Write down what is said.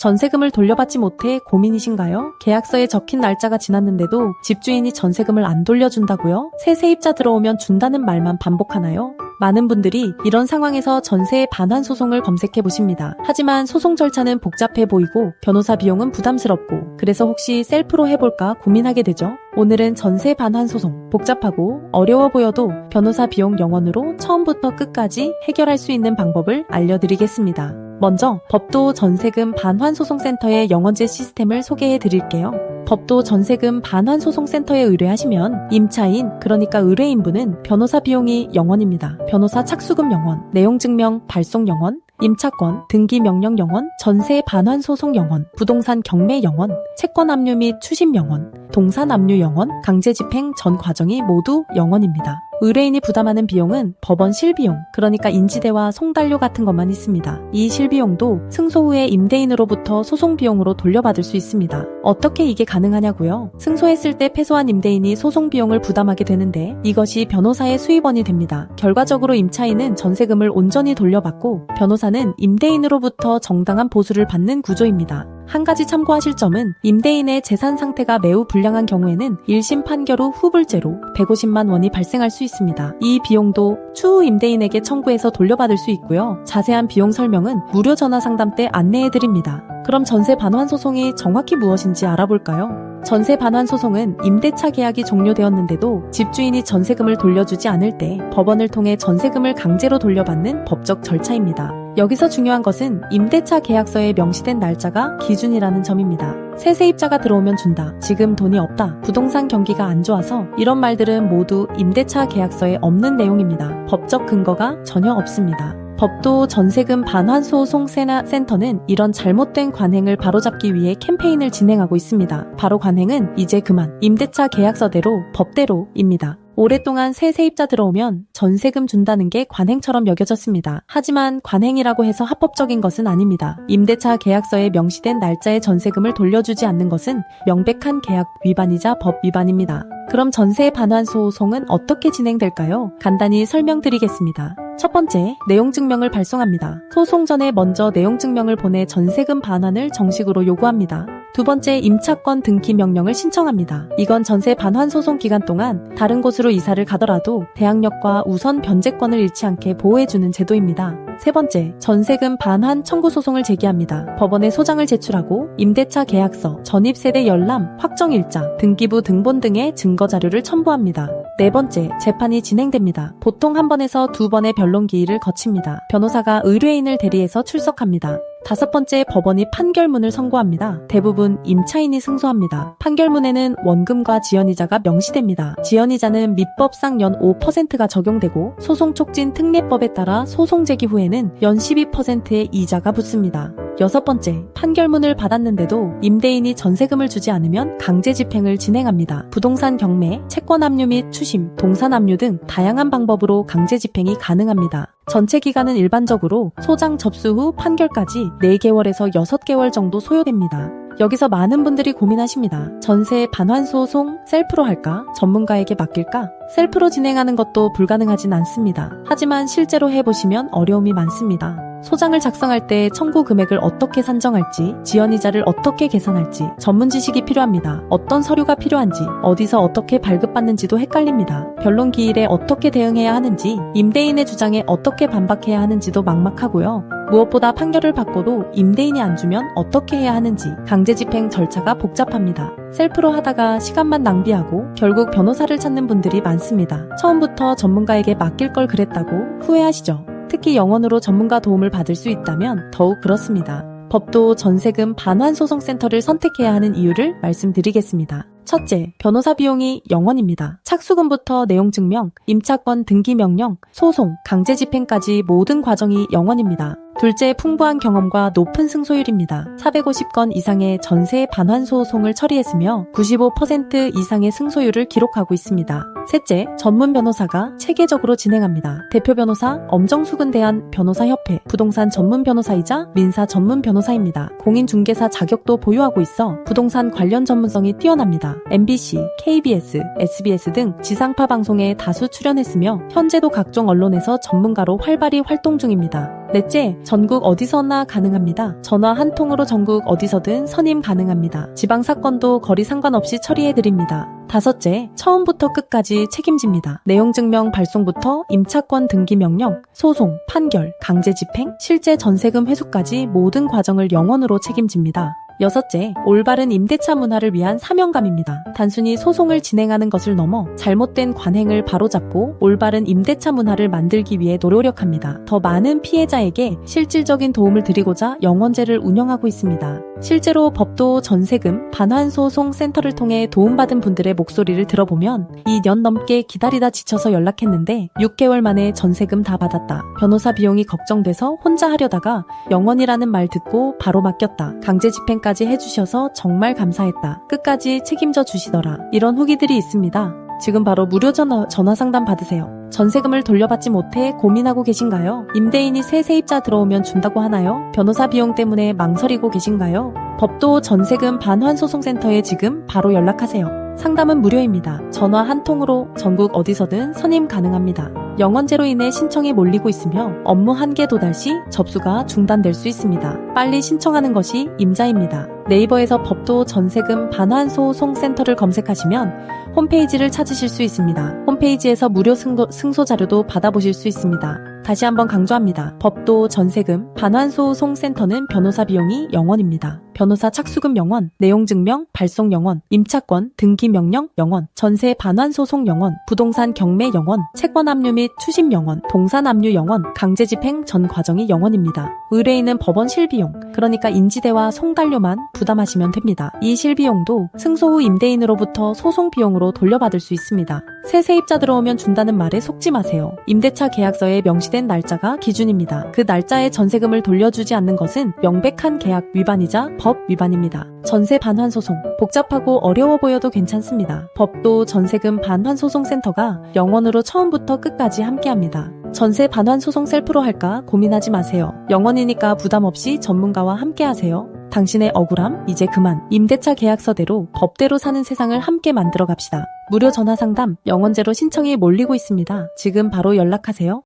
전세금을 돌려받지 못해 고민이신가요? 계약서에 적힌 날짜가 지났는데도 집주인이 전세금을 안 돌려준다고요? 새 세입자 들어오면 준다는 말만 반복하나요? 많은 분들이 이런 상황에서 전세의 반환 소송을 검색해 보십니다. 하지만 소송 절차는 복잡해 보이고 변호사 비용은 부담스럽고 그래서 혹시 셀프로 해볼까 고민하게 되죠. 오늘은 전세 반환 소송 복잡하고 어려워 보여도 변호사 비용 0원으로 처음부터 끝까지 해결할 수 있는 방법을 알려드리겠습니다. 먼저 법도 전세금 반환 소송센터의 영원제 시스템을 소개해 드릴게요. 법도 전세금 반환 소송센터에 의뢰하시면 임차인 그러니까 의뢰인분은 변호사 비용이 0원입니다. 변호사 착수금 0원, 내용 증명 발송 0원, 임차권, 등기 명령 0원, 전세 반환 소송 0원, 부동산 경매 0원, 채권 압류 및 추심 0원, 동산 압류 0원, 강제 집행 전 과정이 모두 0원입니다. 의뢰인이 부담하는 비용은 법원 실비용, 그러니까 인지대와 송달료 같은 것만 있습니다. 이 실비용도 승소 후에 임대인으로부터 소송 비용으로 돌려받을 수 있습니다. 어떻게 이게 가능하냐고요? 승소했을 때 패소한 임대인이 소송 비용을 부담하게 되는데 이것이 변호사의 수입원이 됩니다. 결과적으로 임차인은 전세금을 온전히 돌려받고 변호사는 임대인으로부터 정당한 보수를 받는 구조입니다. 한 가지 참고하실 점은 임대인의 재산 상태가 매우 불량한 경우에는 1심 판결 후 후불제로 150만 원이 발생할 수 있습니다. 이 비용도 추후 임대인에게 청구해서 돌려받을 수 있고요. 자세한 비용 설명은 무료 전화 상담 때 안내해 드립니다. 그럼 전세 반환 소송이 정확히 무엇인지 알아볼까요? 전세 반환 소송은 임대차 계약이 종료되었는데도 집주인이 전세금을 돌려주지 않을 때 법원을 통해 전세금을 강제로 돌려받는 법적 절차입니다. 여기서 중요한 것은 임대차 계약서에 명시된 날짜가 기준이라는 점입니다. 새 세입자가 들어오면 준다. 지금 돈이 없다. 부동산 경기가 안 좋아서 이런 말들은 모두 임대차 계약서에 없는 내용입니다. 법적 근거가 전혀 없습니다. 법도 전세금 반환 소송 센터는 이런 잘못된 관행을 바로잡기 위해 캠페인을 진행하고 있습니다. 바로 관행은 이제 그만 임대차 계약서대로 법대로입니다. 오랫동안 새 세입자 들어오면 전세금 준다는 게 관행처럼 여겨졌습니다. 하지만 관행이라고 해서 합법적인 것은 아닙니다. 임대차 계약서에 명시된 날짜에 전세금을 돌려주지 않는 것은 명백한 계약 위반이자 법 위반입니다. 그럼 전세 반환 소송은 어떻게 진행될까요? 간단히 설명드리겠습니다. 첫 번째, 내용 증명을 발송합니다. 소송 전에 먼저 내용 증명을 보내 전세금 반환을 정식으로 요구합니다. 두 번째, 임차권 등기 명령을 신청합니다. 이건 전세 반환 소송 기간 동안 다른 곳으로 이사를 가더라도 대항력과 우선 변제권을 잃지 않게 보호해주는 제도입니다. 세 번째, 전세금 반환 청구 소송을 제기합니다. 법원에 소장을 제출하고 임대차 계약서, 전입세대 열람, 확정일자, 등기부 등본 등의 증거 자료를 첨부합니다. 네 번째, 재판이 진행됩니다. 보통 한 번에서 두 번의 변론 기일을 거칩니다. 변호사가 의뢰인을 대리해서 출석합니다. 다섯 번째 법원이 판결문을 선고합니다. 대부분 임차인이 승소합니다. 판결문에는 원금과 지연이자가 명시됩니다. 지연이자는 민법상 연 5%가 적용되고 소송 촉진 특례법에 따라 소송 제기 후에는 연 12%의 이자가 붙습니다. 여섯 번째, 판결문을 받았는데도 임대인이 전세금을 주지 않으면 강제 집행을 진행합니다. 부동산 경매, 채권 압류 및 추심, 동산 압류 등 다양한 방법으로 강제 집행이 가능합니다. 전체 기간은 일반적으로 소장 접수 후 판결까지 4개월에서 6개월 정도 소요됩니다. 여기서 많은 분들이 고민하십니다. 전세 반환 소송 셀프로 할까? 전문가에게 맡길까? 셀프로 진행하는 것도 불가능하진 않습니다. 하지만 실제로 해보시면 어려움이 많습니다. 소장을 작성할 때 청구 금액을 어떻게 산정할지, 지연이자를 어떻게 계산할지 전문 지식이 필요합니다. 어떤 서류가 필요한지, 어디서 어떻게 발급받는지도 헷갈립니다. 변론 기일에 어떻게 대응해야 하는지, 임대인의 주장에 어떻게 반박해야 하는지도 막막하고요. 무엇보다 판결을 받고도 임대인이 안 주면 어떻게 해야 하는지 강제 집행 절차가 복잡합니다. 셀프로 하다가 시간만 낭비하고 결국 변호사를 찾는 분들이 많습니다. 처음부터 전문가에게 맡길 걸 그랬다고 후회하시죠. 특히 영원으로 전문가 도움을 받을 수 있다면 더욱 그렇습니다. 법도 전세금 반환 소송센터를 선택해야 하는 이유를 말씀드리겠습니다. 첫째, 변호사 비용이 0원입니다. 착수금부터 내용 증명, 임차권 등기 명령, 소송, 강제 집행까지 모든 과정이 0원입니다. 둘째, 풍부한 경험과 높은 승소율입니다. 450건 이상의 전세 반환 소송을 처리했으며 95% 이상의 승소율을 기록하고 있습니다. 셋째, 전문 변호사가 체계적으로 진행합니다. 대표 변호사 엄정숙은 대한 변호사협회, 부동산 전문 변호사이자 민사 전문 변호사입니다. 공인중개사 자격도 보유하고 있어 부동산 관련 전문성이 뛰어납니다. MBC, KBS, SBS 등 지상파 방송에 다수 출연했으며 현재도 각종 언론에서 전문가로 활발히 활동 중입니다. 넷째, 전국 어디서나 가능합니다. 전화 한 통으로 전국 어디서든 선임 가능합니다. 지방 사건도 거리 상관없이 처리해드립니다. 다섯째, 처음부터 끝까지 책임집니다. 내용 증명 발송부터 임차권 등기 명령, 소송, 판결, 강제 집행, 실제 전세금 회수까지 모든 과정을 영원으로 책임집니다. 여섯째, 올바른 임대차 문화를 위한 사명감입니다. 단순히 소송을 진행하는 것을 넘어 잘못된 관행을 바로잡고 올바른 임대차 문화를 만들기 위해 노력합니다. 더 많은 피해자에게 실질적인 도움을 드리고자 영원제를 운영하고 있습니다. 실제로 법도 전세금 반환소송 센터를 통해 도움받은 분들의 목소리를 들어보면 2년 넘게 기다리다 지쳐서 연락했는데 6개월 만에 전세금 다 받았다. 변호사 비용이 걱정돼서 혼자 하려다가 영원이라는 말 듣고 바로 맡겼다. 강제 집행까지 해주셔서 정말 감사했다. 끝까지 책임져 주시더라. 이런 후기들이 있습니다. 지금 바로 무료 전화, 전화 상담 받으세요. 전세금을 돌려받지 못해 고민하고 계신가요? 임대인이 새 세입자 들어오면 준다고 하나요? 변호사 비용 때문에 망설이고 계신가요? 법도 전세금 반환소송센터에 지금 바로 연락하세요. 상담은 무료입니다. 전화 한 통으로 전국 어디서든 선임 가능합니다. 영원제로 인해 신청이 몰리고 있으며 업무 한계 도달 시 접수가 중단될 수 있습니다. 빨리 신청하는 것이 임자입니다. 네이버에서 법도 전세금 반환소송센터를 검색하시면 홈페이지를 찾으실 수 있습니다. 홈페이지에서 무료 승소, 승소 자료도 받아보실 수 있습니다. 다시 한번 강조합니다. 법도 전세금 반환소 송센터는 변호사 비용이 0원입니다. 변호사 착수금 0원, 내용 증명 발송 0원, 임차권 등기 명령 0원, 전세 반환 소송 0원, 부동산 경매 0원, 채권 압류 및 추심 0원, 동산 압류 0원, 강제 집행 전 과정이 0원입니다. 의뢰인은 법원 실비용, 그러니까 인지대와 송달료만 부담하시면 됩니다. 이 실비용도 승소 후 임대인으로부터 소송 비용으로 돌려받을 수 있습니다. 새 세입자 들어오면 준다는 말에 속지 마세요. 임대차 계약서에 명시된 날짜가 기준입니다. 그 날짜에 전세금을 돌려주지 않는 것은 명백한 계약 위반이자 법 위반입니다. 전세 반환 소송. 복잡하고 어려워 보여도 괜찮습니다. 법도 전세금 반환 소송 센터가 영원으로 처음부터 끝까지 함께합니다. 전세 반환 소송 셀프로 할까 고민하지 마세요. 영원이니까 부담 없이 전문가와 함께하세요. 당신의 억울함 이제 그만. 임대차 계약서대로 법대로 사는 세상을 함께 만들어 갑시다. 무료 전화 상담 영원제로 신청이 몰리고 있습니다. 지금 바로 연락하세요.